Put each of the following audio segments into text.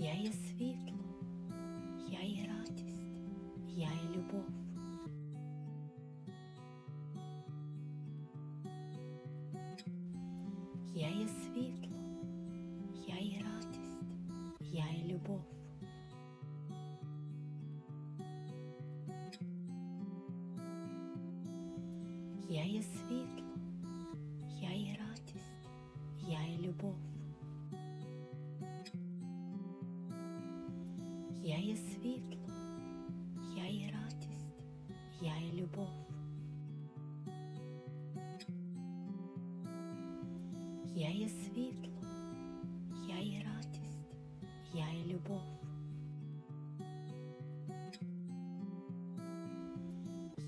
Я є світло, я є радість, я є любов. Я є світло, я є радість, я є любов. Я є світло, любов. Я є світло, я є радість, я є любов.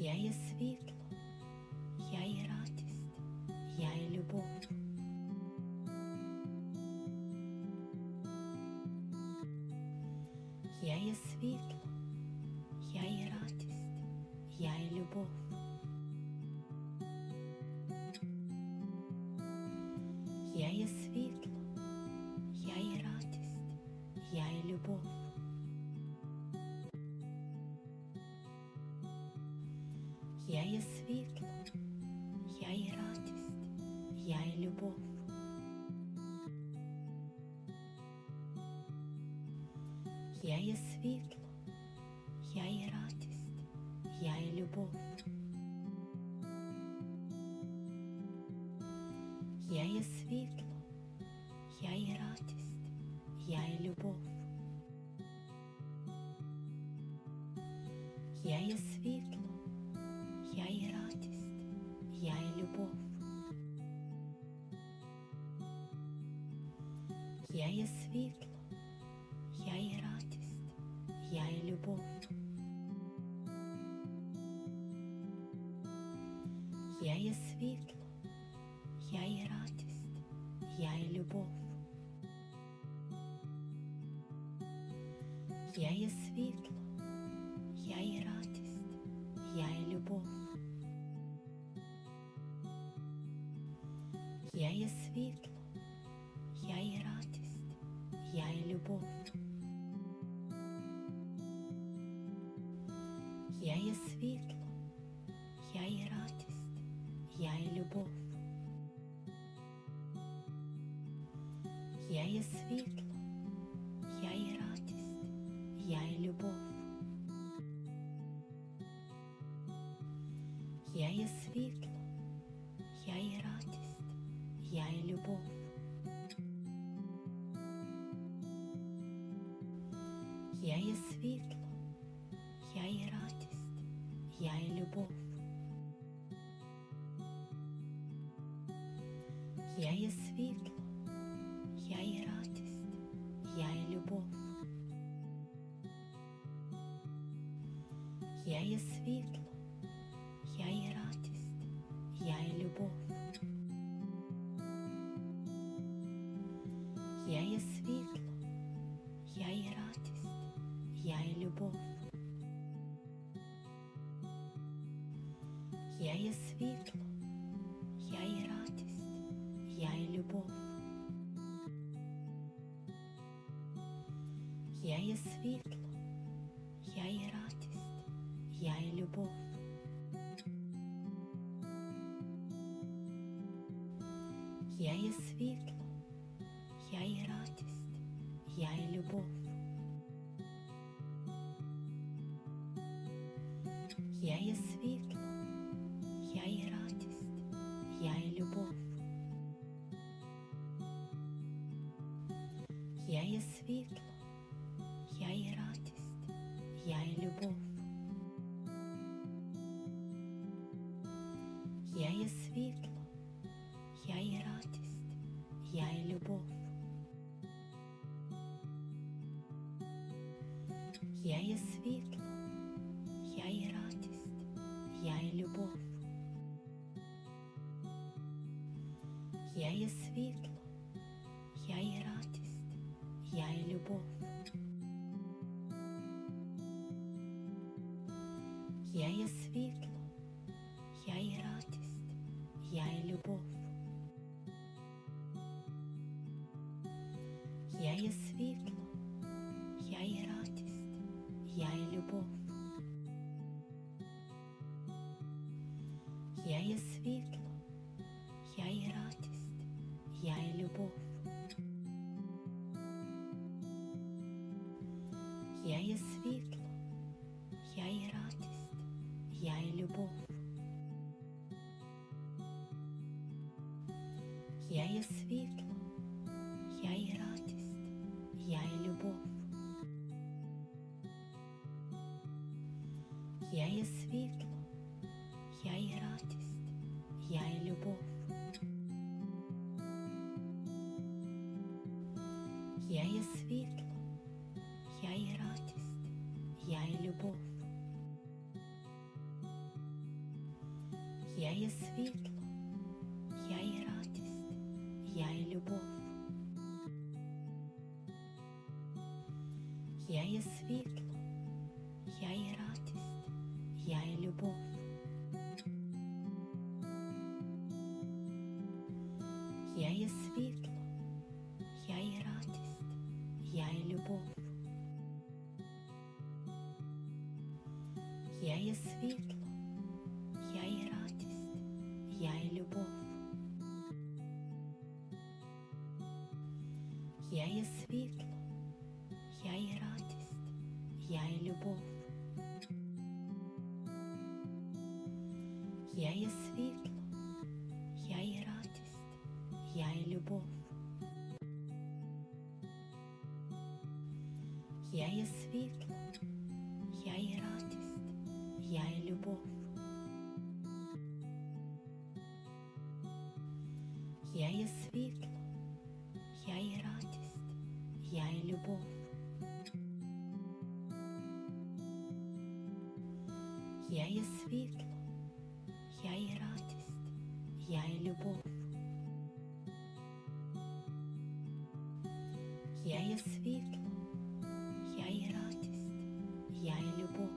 Я є світло, я є радість, я є любов. Я є світло, любов. Я є світло, я є радість, я є любов. Я є світло, я є радість, я є любов. Я є світло, я є радість, я є любов. Я є світло, я є радість, я є любов. Я є світло, я є радість, я є любов. Я є світло, я є радість, я є любов. є світло, я є радість, я є любов. Я є світло, я є радість, я є любов. Я є світло, я є радість, я є любов. Я є світло, я є любов. Я є світло, я є радість, я є любов. Я є світло, я є радість, я є любов. Я є світло, я є радість, я є любов. Я є світло, я є радість, я є любов. Я є світло, я є радість, я є любов. Я є світло, я є радість, я є любов. Я є світло, Я є світло, я є радість, я є любов. Я є світло, я є радість, я є любов. Я є світло, я є радість, я є любов. Я є світло, є світло, я є радість, я є любов. Я є світло, я є радість, я є любов. Я є світло, я є радість, я є любов. Я є світло, Я є світло, я є любов. Я є світло, я є радість, я є любов. Я є світло, я є радість, я є любов. Я є світло, любов. Я є світло, я є радість, я є любов. Я є світло, я є радість, я є любов. Я є світло, любов. Я є світло, я є радість, я є любов. Я є світло, я є радість, я є любов. Я є світло, я є радість, я є любов. є світло, я є радість, я є любов. Я є світло, я є радість, я є любов. Я є світло, я є радість, я є любов. Я є світло, я є радість, я є любов.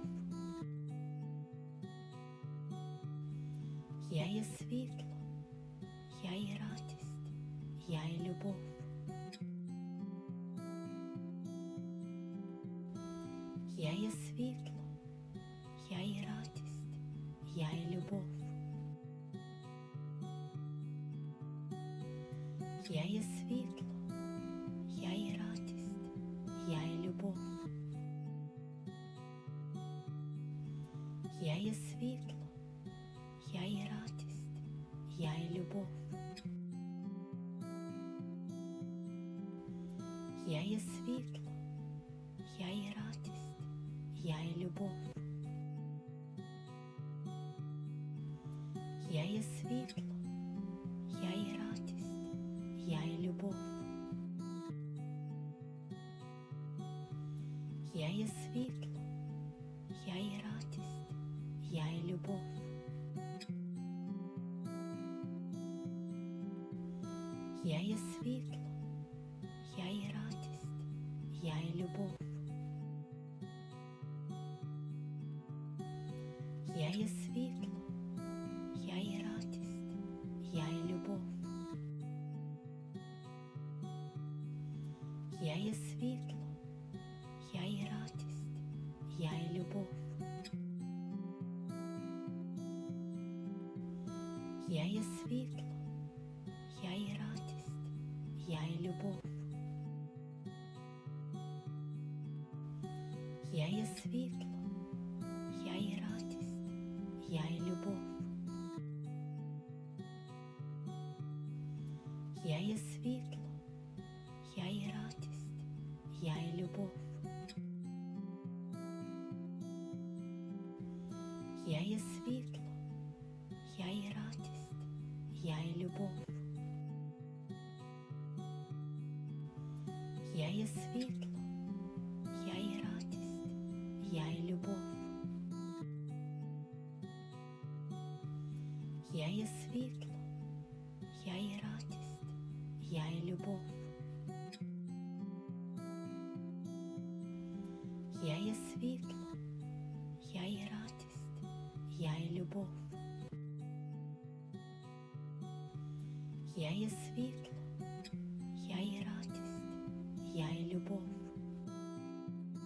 Я є світло, я є радість, я є любов. Я є світло, я є радість, я є любов. Я є світло, я є радість, я є любов. Я є світло, я є радість, я є любов. Я є світло, я є радість, я є любов. Я є світло, любов. Я є світло, я є радість, я є любов. Я є світло, я є радість, я є любов. Я є світло, я є радість, я є любов. Я є світло, я є радість, я є любов. Я є світло, я є любов. Я є світло, я є радість, я є любов. Я є світло, я є радість, я є любов. Я є світло, я є радість, я є любов. Я є світло,